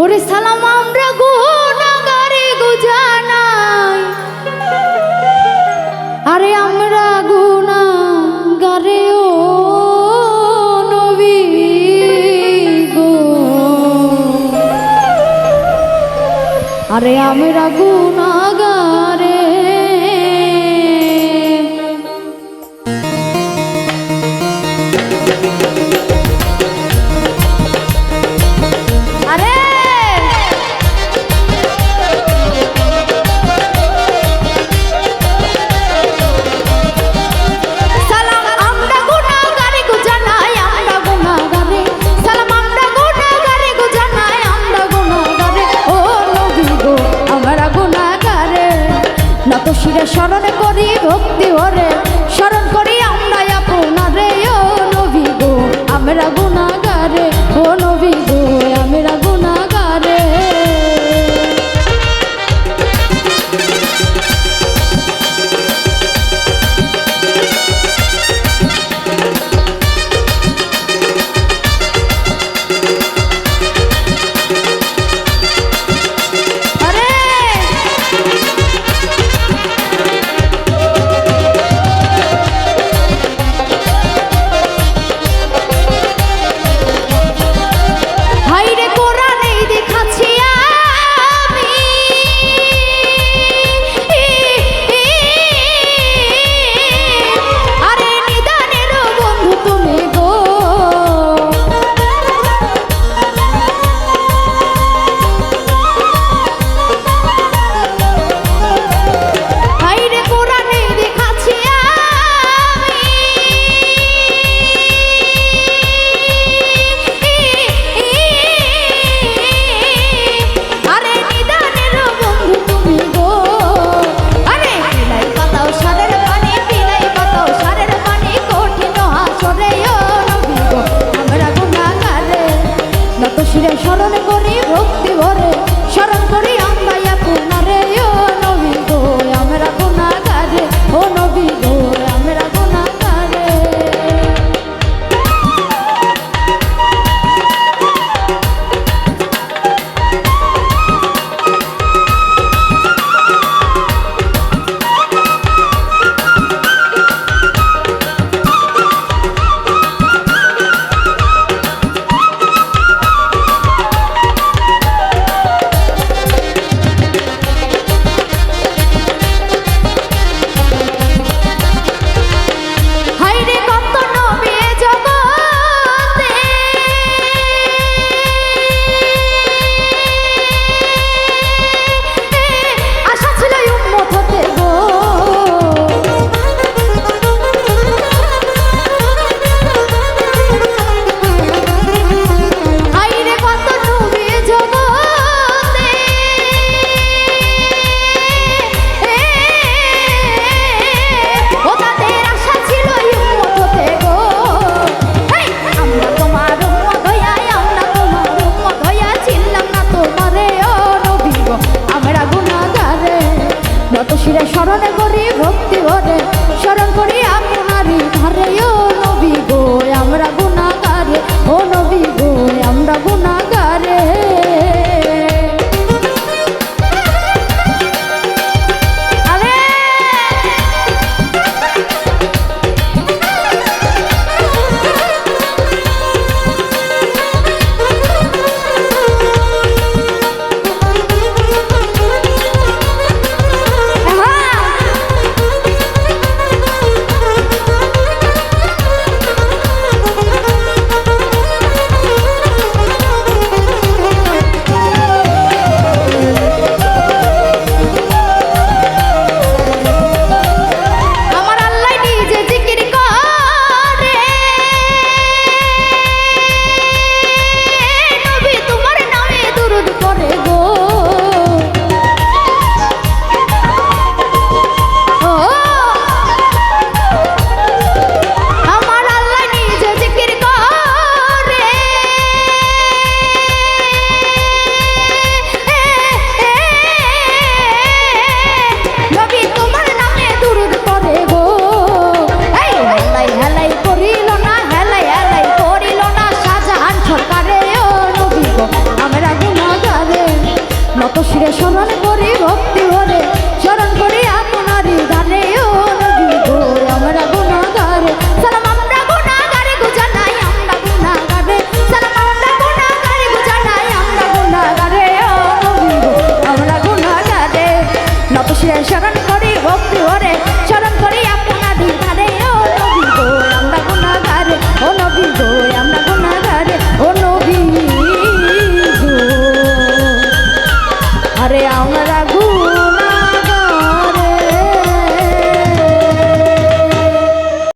ওরে সালাম আমরা গুনাগারে গুজানাই। আরে আমরা গুনাগারে ও নবী গো। আরে আমরা গুণা শিরে স্মরণ করি ভক্তি ভরে স্মরণ করি আমি হারি ধারেও